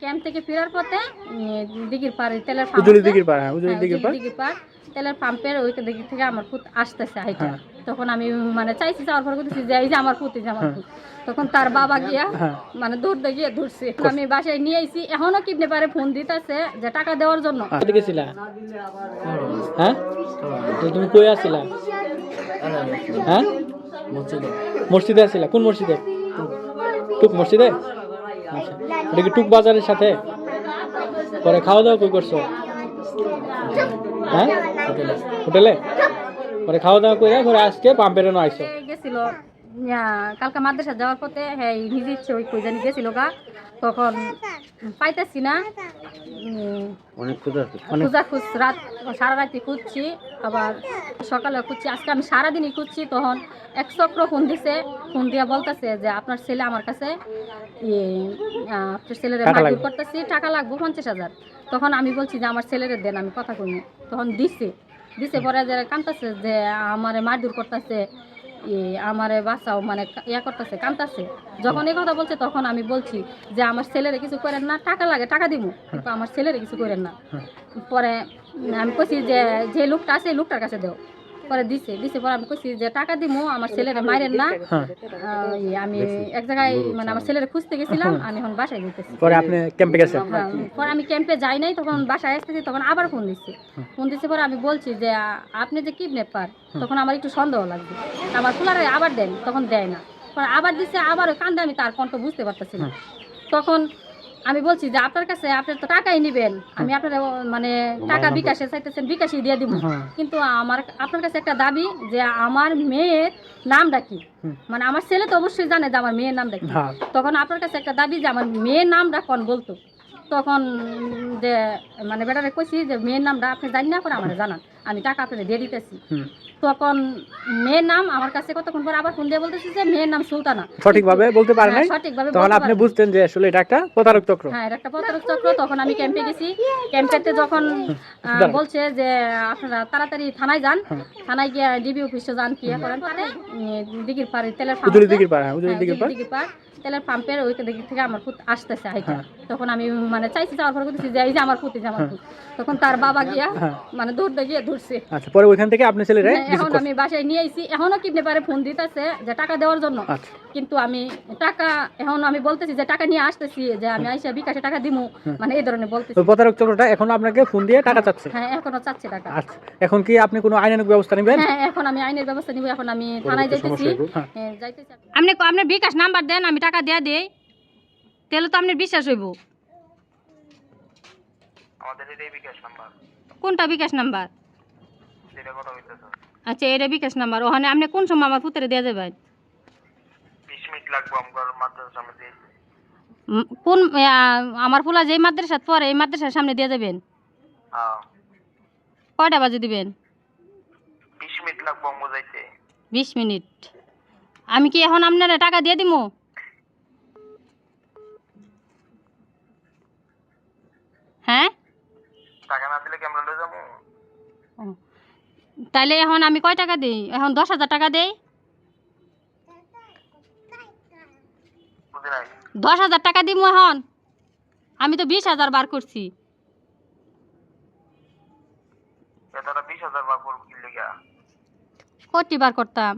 Camp থেকে ফেরার পথে দিঘির পাড়ে তেলের পাম্প উজুলি দিঘির পাড় হ্যাঁ উজুলি হ্যাঁ, দিঘির পাড়। দিঘির পাড়। তেলের পাম্পের ওই দিক থেকে আমার পুত আসতেছে হাইটা। হ্যাঁ। তখন আমি মানে চাইছি যাওয়ার পর বলতেছি যে এই যে আমার পুত যে আমার হ্যাঁ। পুত। তখন তার বাবা গিয়া মানে দৌড়তে গিয়ে ধরছে। আমি বাসায় নিয়ে আইছি। এখনও কিডনে পারে ফোন দিতেছে যে টাকা দেওয়ার জন্য। কোথায় গেছিলা? হ্যাঁ? তুমি কই আসছিলা হ্যাঁ? মসজিদে। আসছিলা কোন মসজিদে? টুক মসজিদে? আচ্ছা এটা কি টুক বাজারের সাথে? পরে খাওয়া দাওয়া কই করছ? হ্যাঁ? হোটেলে। পরে খাওয়া দাওয়া করে পরে আজকে পাম্পের আইছো গেছিল কালকে মাদ্রাসা যাওয়ার পথে হ্যাঁ নিজে ইচ্ছে ওই কই জানি গেছিল গা। তখন পাইতেছি না। অনেক খুঁজা খুঁজ রাত সারা রাতে খুঁজছি আবার সকালে খুঁজছি আজকে আমি সারাদিনই খুঁজছি তখন এক চক্র ফোন দিছে ফোন দিয়া বলতেছে যে আপনার ছেলে আমার কাছে আপনার ছেলের। করতেছি টাকা লাগবে পঞ্চাশ হাজার। তখন আমি বলছি যে আমার ছেলের দেন আমি কথা কইনি। তখন দিছে। দিছে পরে যে কান্তাছে যে আমারে মারধর করতেছে আমারে বাচ্চাও মানে ইয়া করতেছে কান্তাছে। যখন এই কথা বলছে তখন আমি বলছি যে আমার ছেলেরে কিছু করেন না টাকা লাগে টাকা দিব কিন্তু আমার ছেলেরে কিছু করেন না। পরে আমি কছি যে যে লোকটা আছে লোকটার কাছে দেও। পরে দিছে দিছে পরে আমি কইছি যে টাকা দিমু আমার ছেলেরে মাইরেন না। হ্যাঁ। আহ, ই, আমি এক জায়গায় মানে আমার ছেলেরে খুঁজতে গেছিলাম আমি এখন বাসায় যেতেছি পরে আপনি ক্যাম্পে গেছেন? হ্যাঁ, পরে আমি ক্যাম্পে যাই নাই তখন বাসায় আসতেছি তখন আবার ফোন দিচ্ছে ফোন দিচ্ছে পরে আমি বলছি যে আপনি যে কিডন্যাপার তখন আমার একটু সন্দেহ লাগবে আমার কুলারে আবার দেন তখন দেয় না। পরে আবার দিচ্ছে আবার ওই কান্দে আমি তার কণ্ঠ বুঝতে পারতেছি না। তখন আমি বলছি যে আপনার কাছে আপনার তো টাকাই নেবেন। আমি আপনার মানে টাকা বিকাশে চাইতেছেন বিকাশে দিয়ে দিব। হ্যাঁ। কিন্তু আমার আপনার কাছে একটা দাবি যে আমার মেয়ের নামটা কি? মানে আমার ছেলে তো অবশ্যই জানে যে আমার মেয়ের নাম কি। হ্যাঁ। তখন আপনার কাছে একটা দাবি যে আমার মেয়ের নাম কোন বলতো? তখন যে মানে বেটারে কইছি যে মেয়ের নামটা আপনি জানি না করে আমার জানান। আমি টাকা আপনাদের দিয়ে দিতেছি। তখন মেয়ের নাম আমার কাছে কতক্ষণ পর আবার ফোন দিয়ে বলতেছি যে মেয়ের নাম সুলতানা। সঠিকভাবে বলতে পারে নাই? হ্যাঁ, সঠিকভাবে তখন আপনি বুঝতেন যে আসলে এটা একটা প্রতারক চক্র। হ্যাঁ এটা একটা প্রতারক চক্র। তখন আমি ক্যাম্পে গেছি। ক্যাম্পেতে যখন বলছে যে আপনারা তাড়াতাড়ি থানায় যান। হ্যাঁ। থানায় গিয়ে ডিবি অফিসে যান কি করেন পরে? দিঘির পাড়ে তেলের। দিঘির পাড় হ্যাঁ হ্যাঁ, দিঘির পাড়। তেলের পাম্পের ওই দিক থেকে আমার পুত আসতেছে হাইটা হ্যাঁ। তখন আমি মানে চাইছি যাওয়ার পর করতেছি যে এই যে আমার পুত আমার পুত। তখন তার বাবা গিয়া মানে মানে দৌড়তে গিয়ে ধরছে। আচ্ছা পরে ওইখান থেকে আপনি ছেলেরা হ্যাঁ, এখন আমি বাসায় নিয়ে আইছি। এখনও কিনতে পারে ফোন দিতেছে যে টাকা দেওয়ার জন্য। আচ্ছা। কিন্তু আমি টাকা এখন আমি বলতেছি যে টাকা নিয়ে আসতেছি যে আমি আইসা বিকাশে টাকা দিমু মানে এই ধরনের বলতেছি। প্রতারক চক্রটা এখন আপনাকে ফোন দিয়ে টাকা চাচ্ছে? হ্যাঁ এখনও চাচ্ছে টাকা। আচ্ছা এখন কি আপনি কোনো আইনানুক ব্যবস্থা নেবেন? হ্যাঁ এখন আমি আইনের ব্যবস্থা নিব এখন আমি থানায় যাইতেছি। হ্যাঁ। যাইতেছি। আপনি আপনার বিকাশ নাম্বার দেন আমি টাকা দেয়া দেই তাহলে তো আপনি বিশ্বাস হইব। আমাদের এটাই বিকাশ নাম্বার। কোনটা বিকাশ নাম্বার? আচ্ছা এটা বিকাশ নাম্বার। ওখানে আপনি কোন সময় আমার পুত্রে দেওয়া যাবেন? বিশ মিনিট লাগবে আমার মাদ্রাসার সামনে দিয়ে। কোন আমার যেই মাদ্রাসাত পরে এই মাদ্রাসার সামনে দিয়ে যাবেন? হ্যাঁ। কয়টা বাজে দিবেন? বিশ মিনিট লাগবে যাইতে। বিশ মিনিট। আমি কি এখন আপনারা টাকা দিয়ে দিমু? হ্যাঁ? টাকা না দিলে কি আমরা লয়ে যাব? তাইলে এখন আমি কয় টাকা দিই? এখন দশ হাজার টাকা দেই বুঝি নাই দশ হাজার টাকা দিব এখন। আমি তো বিশ হাজার বার করছি। কটি বার করতাম?